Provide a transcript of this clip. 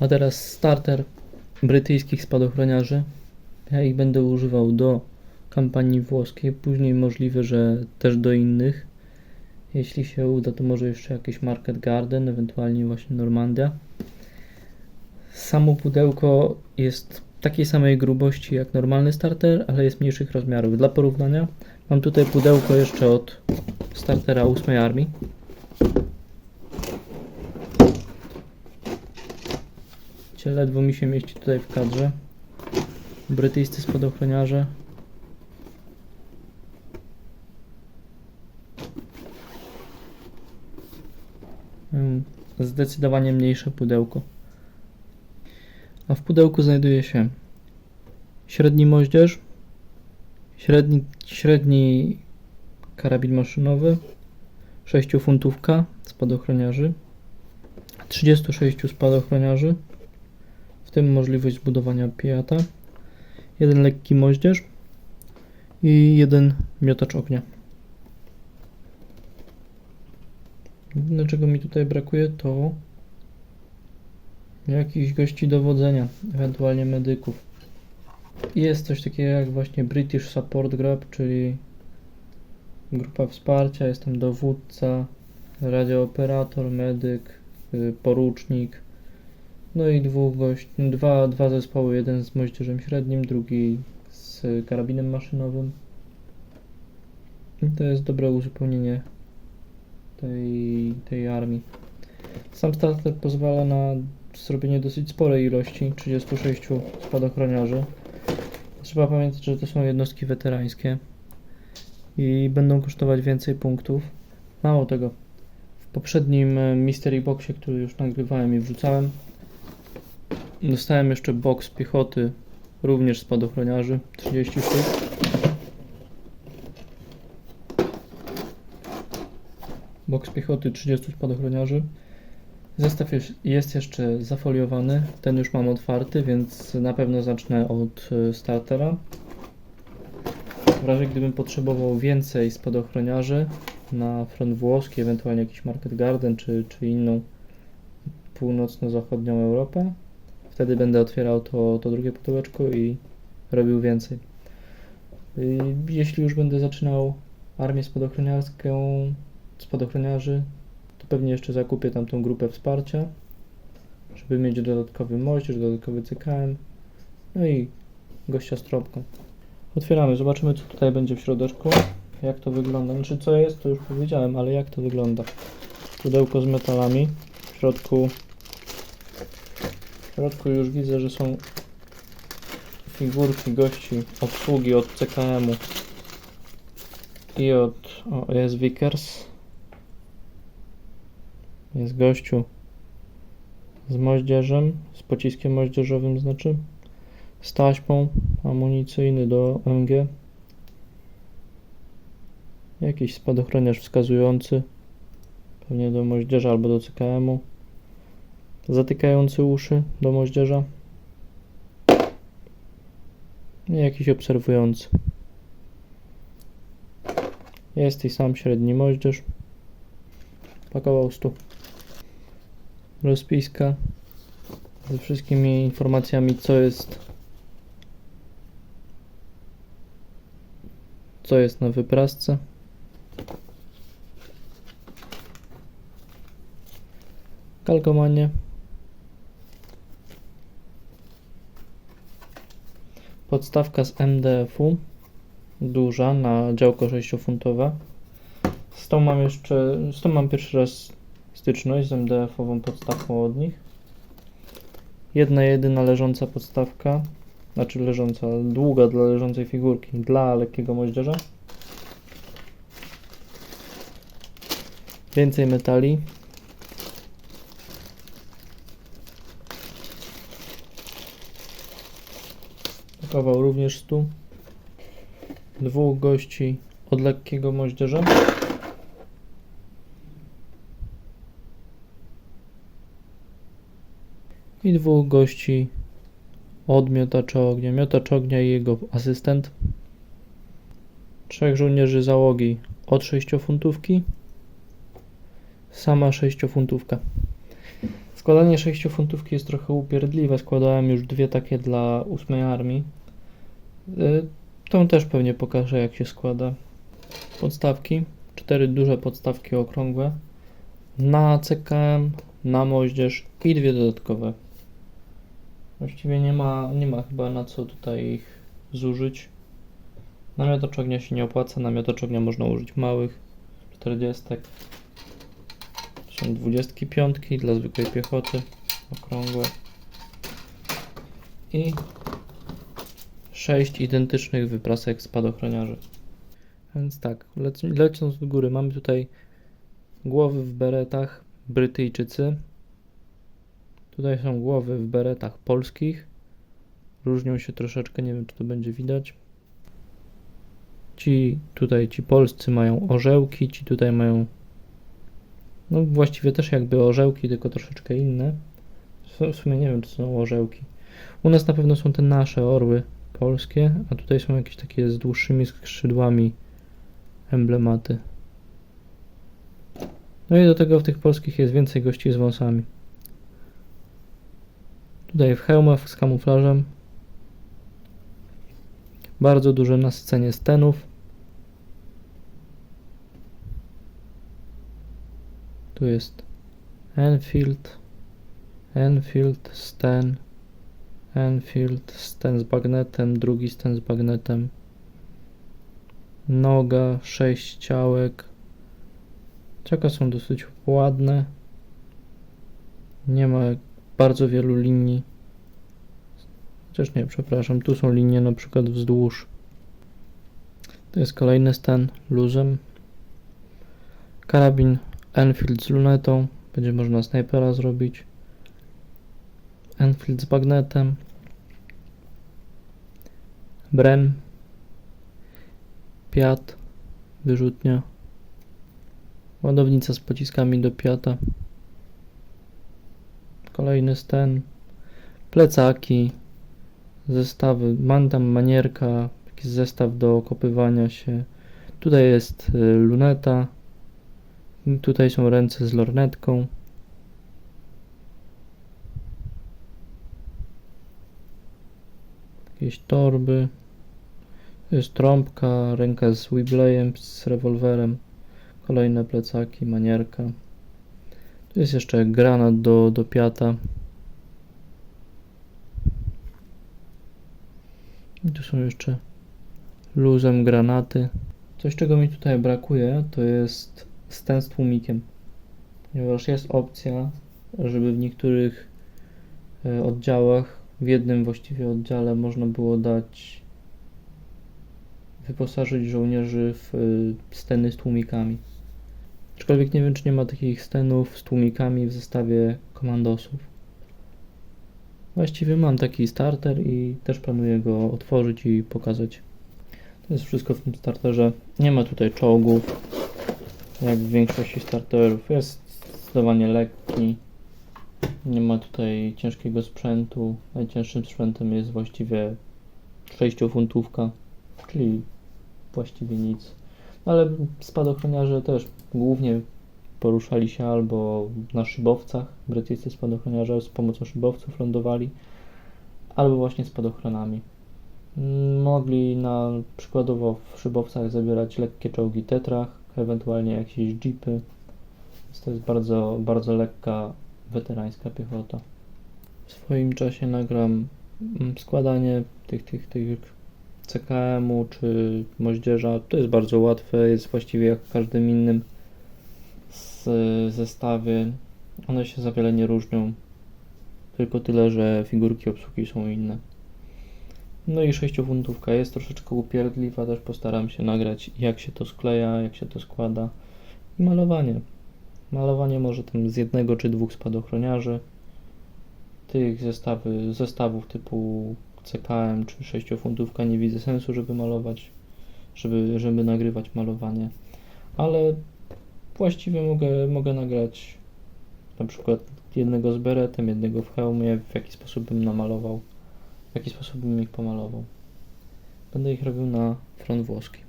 A teraz starter brytyjskich spadochroniarzy. Ja ich będę używał do kampanii włoskiej, później możliwe, że też do innych. Jeśli się uda, to może jeszcze jakiś Market Garden, ewentualnie właśnie Normandia. Samo pudełko jest takiej samej grubości jak normalny starter, ale jest mniejszych rozmiarów. Dla porównania mam tutaj pudełko jeszcze od startera 8 armii. Ledwo mi się mieści tutaj w kadrze. Brytyjscy spadochroniarze. Mm, Zdecydowanie mniejsze pudełko. A w pudełku znajduje się średni moździerz, średni, średni karabin maszynowy, 6 funtówka spadochroniarzy, 36 spadochroniarzy, tym możliwość zbudowania pijata, jeden lekki moździerz i jeden miotacz ognia. Jedyne czego mi tutaj brakuje to jakichś gości dowodzenia, ewentualnie medyków. Jest coś takiego jak właśnie British Support Group, czyli grupa wsparcia, jestem dowódca, radiooperator, medyk, y, porucznik, no i dwóch gości, dwa, dwa zespoły, jeden z moździerzem średnim, drugi z karabinem maszynowym. I to jest dobre uzupełnienie tej, tej armii. Sam starter pozwala na zrobienie dosyć sporej ilości, 36 spadochroniarzy. Trzeba pamiętać, że to są jednostki weterańskie i będą kosztować więcej punktów. Mało tego, w poprzednim e, Mystery Boxie, który już nagrywałem i wrzucałem, dostałem jeszcze box piechoty, również spadochroniarzy, 30 sztuk. Box piechoty 30 spadochroniarzy. Zestaw jest, jeszcze zafoliowany. Ten już mam otwarty, więc na pewno zacznę od y, startera. W razie gdybym potrzebował więcej spadochroniarzy na front włoski, ewentualnie jakiś Market Garden czy, czy inną północno-zachodnią Europę, wtedy będę otwierał to, to drugie pudełeczko i robił więcej. Y, Jeśli już będę zaczynał armię spadochroniarską, spadochroniarzy, to pewnie jeszcze zakupię tam tą grupę wsparcia, żeby mieć dodatkowy moździerz, dodatkowy CKM, no i gościa z trąbką. Otwieramy, zobaczymy co tutaj będzie w środeczku, jak to wygląda. Znaczy co jest, to już powiedziałem, ale jak to wygląda. Pudełko z metalami, w środku, środku już widzę, że są figurki gości, obsługi od CKM-u i od o, jest Vickers. Jest gościu z moździerzem, z pociskiem moździerzowym znaczy, z taśmą, amunicyjny do MG. Jakiś spadochroniarz wskazujący, pewnie do moździerza albo do CKM-u. Zatykający uszy do moździerza. I jakiś obserwujący. Jest i sam średni moździerz. Pakował stu. Rozpiska ze wszystkimi informacjami, co jest co jest na wyprasce. Kalkomanie. Podstawka z MDF-u duża na działko 6-funtowe. Z tą mam jeszcze, z tą mam pierwszy raz styczność z MDF-ową podstawką od nich. Jedna jedyna leżąca podstawka, znaczy leżąca, długa dla leżącej figurki, dla lekkiego moździerza. Więcej metali. Pakował również stu. Dwóch gości od lekkiego moździerza. I dwóch gości od miotacza ognia. Miotacz ognia i jego asystent. Trzech żołnierzy załogi od 6 funtówki. Sama 6 funtówka. Składanie 6 funtówki jest trochę upierdliwe. Składałem już dwie takie dla 8 armii. Y, Tą też pewnie pokażę jak się składa. Podstawki. Cztery duże podstawki okrągłe. Na CKM, na moździerz i dwie dodatkowe. Właściwie nie ma, nie ma chyba na co tutaj ich zużyć. Na miotacz ognia się nie opłaca, na miotacz ognia można użyć małych 40. Są 25 dla zwykłej piechoty, okrągłe. I 6 identycznych wyprasek spadochroniarzy. Więc tak, lec lecąc do góry, mamy tutaj głowy w beretach Brytyjczycy. Tutaj są głowy w beretach polskich. Różnią się troszeczkę, nie wiem czy to będzie widać. Ci tutaj, ci polscy mają orzełki, ci tutaj mają no właściwie też jakby orzełki, tylko troszeczkę inne. W- sumie nie wiem, czy są orzełki. U nas na pewno są te nasze orły polskie, a tutaj są jakieś takie z dłuższymi skrzydłami emblematy. No i do tego w tych polskich jest więcej gości z wąsami. Tutaj w hełmach z kamuflażem. Bardzo duże na scenie stenów. Tu jest Enfield, Enfield, Sten, Enfield, Sten z bagnetem, drugi Sten z bagnetem, noga, sześć ciałek. Ciałka są dosyć ładne. Nie ma bardzo wielu linii. Chociaż nie, przepraszam, tu są linie na przykład wzdłuż. To jest kolejny Sten luzem. Karabin Enfield z lunetą. Będzie można snajpera zrobić. Enfield z bagnetem. Bren. Piat. Wyrzutnia. Ładownica z pociskami do piata. Kolejny sten. Plecaki. Zestawy. Mam tam manierka. Jakiś zestaw do okopywania się. Tutaj jest y, luneta. Tutaj są ręce z lornetką. Jakieś torby. To jest trąbka, ręka z Weeblayem, z rewolwerem. Kolejne plecaki, manierka. Tu jest jeszcze granat do, do piata. I tu są jeszcze luzem granaty. Coś czego mi tutaj brakuje to jest sten z tłumikiem. Ponieważ jest opcja, żeby w niektórych e, oddziałach, w jednym właściwie oddziale można było dać wyposażyć żołnierzy w e, steny z tłumikami. Aczkolwiek nie wiem, czy nie ma takich stenów z tłumikami w zestawie komandosów. Właściwie mam taki starter i też planuję go otworzyć i pokazać. To jest wszystko w tym starterze. Nie ma tutaj czołgów, jak w większości starterów. Jest zdecydowanie lekki. Nie ma tutaj ciężkiego sprzętu. Najcięższym sprzętem jest właściwie 6-funtówka, czyli właściwie nic. Ale spadochroniarze też głównie poruszali się albo na szybowcach, brytyjscy spadochroniarze z pomocą szybowców lądowali, albo właśnie spadochronami. Mogli na przykładowo w szybowcach zabierać lekkie czołgi tetrach, ewentualnie jakieś jeepy. Więc to jest bardzo, bardzo lekka weterańska piechota. W swoim czasie nagram mm, składanie tych, tych, tych CKM-u czy moździerza. To jest bardzo łatwe, jest właściwie jak w każdym innym z zestawie. One się za wiele nie różnią. Tylko tyle, że figurki obsługi są inne. No i 6-funtówka jest troszeczkę upierdliwa, też postaram się nagrać jak się to skleja, jak się to składa. I malowanie. Malowanie może tam z jednego czy dwóch spadochroniarzy. Tych zestawy, zestawów typu CKM czy 6-funtówka nie widzę sensu, żeby malować, żeby, żeby nagrywać malowanie. Ale właściwie mogę, mogę nagrać na przykład jednego z beretem, jednego w hełmie, w jaki sposób bym namalował, w jaki sposób bym ich pomalował. Będę ich robił na front włoski.